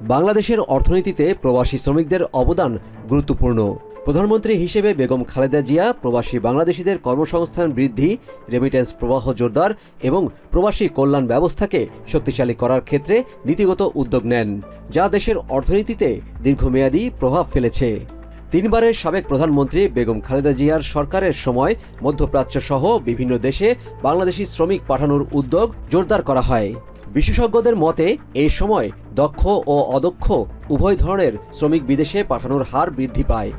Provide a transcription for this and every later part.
বাংলাদেশের অর্থনীতিতে প্রবাসী শ্রমিকদের অবদান গুরুত্বপূর্ণ। প্রধানমন্ত্রী হিসেবে বেগম খালেদা জিয়া, প্রবাসী বাংলাদেশিদের কর্মসংস্থান বৃদ্ধি রেমিটেন্স প্রবাহ জোরদার এবং প্রবাসী কল্যাণ ব্যবস্থাকে শক্তিশালী করার ক্ষেত্রে নীতিগত উদ্যোগ নেন, যা দেশের অর্থনীতিতে দীর্ঘমেয়াদী প্রভাব ফেলেছে। তিনবারের সাবেক প্রধানমন্ত্রী বেগম খালেদা জিয়ার সরকারের সময় মধ্যপ্রাচ্য সহ বিভিন্ন দেশে বাংলাদেশি শ্রমিক পাঠানোর উদ্যোগ জোরদার করা হয়। বিশেষজ্ঞদের মতে, এই সময় দক্ষ ও অদক্ষ উভয় ধরনের শ্রমিক বিদেশে পাঠানোর হার বৃদ্ধি পায়।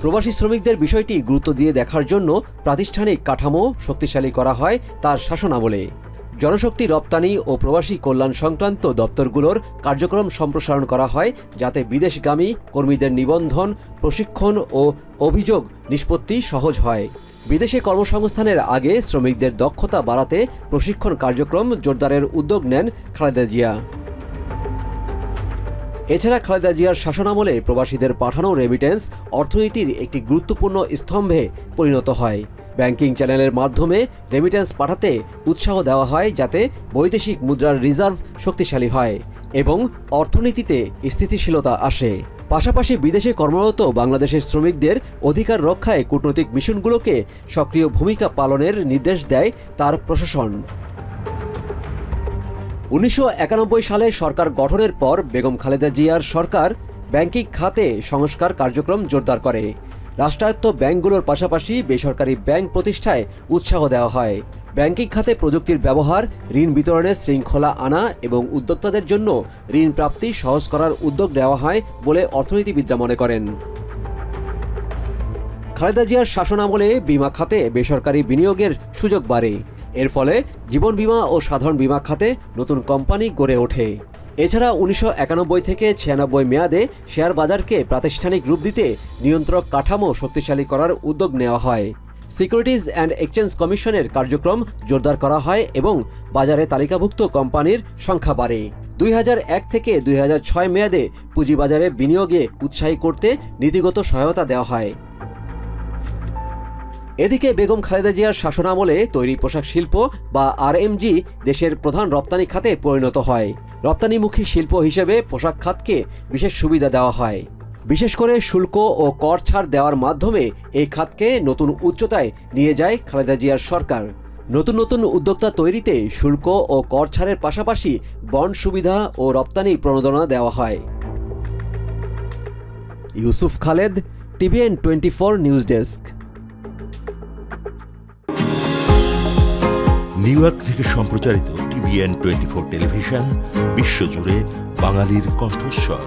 প্রবাসী শ্রমিকদের বিষয়টি গুরুত্ব দিয়ে দেখার জন্য প্রাতিষ্ঠানিক কাঠামো শক্তিশালী করা হয় তার শাসনামলে। জনশক্তি রপ্তানি ও প্রবাসী কল্যাণ সংক্রান্ত দপ্তরগুলোর কার্যক্রম সম্প্রসারণ করা হয়, যাতে বিদেশগামী কর্মীদের নিবন্ধন, প্রশিক্ষণ ও অভিযোগ নিষ্পত্তি সহজ হয়। বিদেশে কর্মসংস্থানের আগে শ্রমিকদের দক্ষতা বাড়াতে প্রশিক্ষণ কার্যক্রম জোরদারের উদ্যোগ নেন খালেদা জিয়া। এছাড়া খালেদা জিয়ার শাসনামলে প্রবাসীদের পাঠানো রেমিটেন্স অর্থনীতির একটি গুরুত্বপূর্ণ স্তম্ভে পরিণত হয়। ব্যাংকিং চ্যানেলের মাধ্যমে রেমিটেন্স পাঠাতে উৎসাহ দেওয়া হয় যাতে বৈদেশিক মুদ্রার রিজার্ভ শক্তিশালী হয় এবং অর্থনীতিতে স্থিতিশীলতা আসে। পাশাপাশি বিদেশে কর্মরত বাংলাদেশের শ্রমিকদের অধিকার রক্ষায় কূটনৈতিক মিশনগুলোকে সক্রিয় ভূমিকা পালনের নির্দেশ দেয় তার প্রশাসন। উনিশশো একানব্বই সালে সরকার গঠনের পর বেগম খালেদা জিয়ার সরকার ব্যাংকিং খাতে সংস্কার কার্যক্রম জোরদার করে। রাষ্ট্রায়ত্ত ব্যাংকগুলোর পাশাপাশি বেসরকারি ব্যাংক প্রতিষ্ঠায় উৎসাহ দেওয়া হয়। ব্যাংকিং খাতে প্রযুক্তির ব্যবহার, ঋণ বিতরণে শৃঙ্খলা আনা এবং উদ্যোক্তাদের জন্য ঋণ প্রাপ্তি সহজ করার উদ্যোগ নেওয়া হয় বলে অর্থনীতিবিদরা মনে করেন। খালেদা জিয়ার শাসনামলে বিমা খাতে বেসরকারি বিনিয়োগের সুযোগ বাড়ে। এর ফলে জীবন বীমা ও সাধারণ বীমা খাতে নতুন কোম্পানি গড়ে ওঠে। এছাড়া উনিশশো একানব্বই থেকে ছিয়ানব্বই মেয়াদে শেয়ার বাজারকে প্রাতিষ্ঠানিক রূপ দিতে নিয়ন্ত্রক কাঠামো শক্তিশালী করার উদ্যোগ নেওয়া হয়। সিকিউরিটিজ অ্যান্ড এক্সচেঞ্জ কমিশনের কার্যক্রম জোরদার করা হয় এবং বাজারে তালিকাভুক্ত কোম্পানির সংখ্যা বাড়ে। দুই হাজার এক থেকে দুই হাজার ছয় মেয়াদে পুঁজিবাজারে বিনিয়োগে উৎসাহী করতে নীতিগত সহায়তা দেওয়া হয়। এদিকে বেগম খালেদা জিয়ার শাসনামলে তৈরি পোশাক শিল্প বা আরএমজি দেশের প্রধান রপ্তানি খাতে পরিণত হয়। রপ্তানিমুখী শিল্প হিসেবে পোশাক খাতকে বিশেষ সুবিধা দেওয়া হয়। বিশেষ করে শুল্ক ও কর ছাড় দেওয়ার মাধ্যমে এই খাতকে নতুন উচ্চতায় নিয়ে যায় খালেদা জিয়ার সরকার। নতুন নতুন উদ্যোক্তা তৈরিতে শুল্ক ও কর ছাড়ের পাশাপাশি বন্ড সুবিধা ও রপ্তানি প্রণোদনা দেওয়া হয়। Yusuf Khaled, TVN twenty four news desk. New York থেকে সম্প্রচারিত টিভিএন টোয়েন্টি ফোর টেলিভিশন, বিশ্বজুড়ে বাঙালির কণ্ঠস্বর।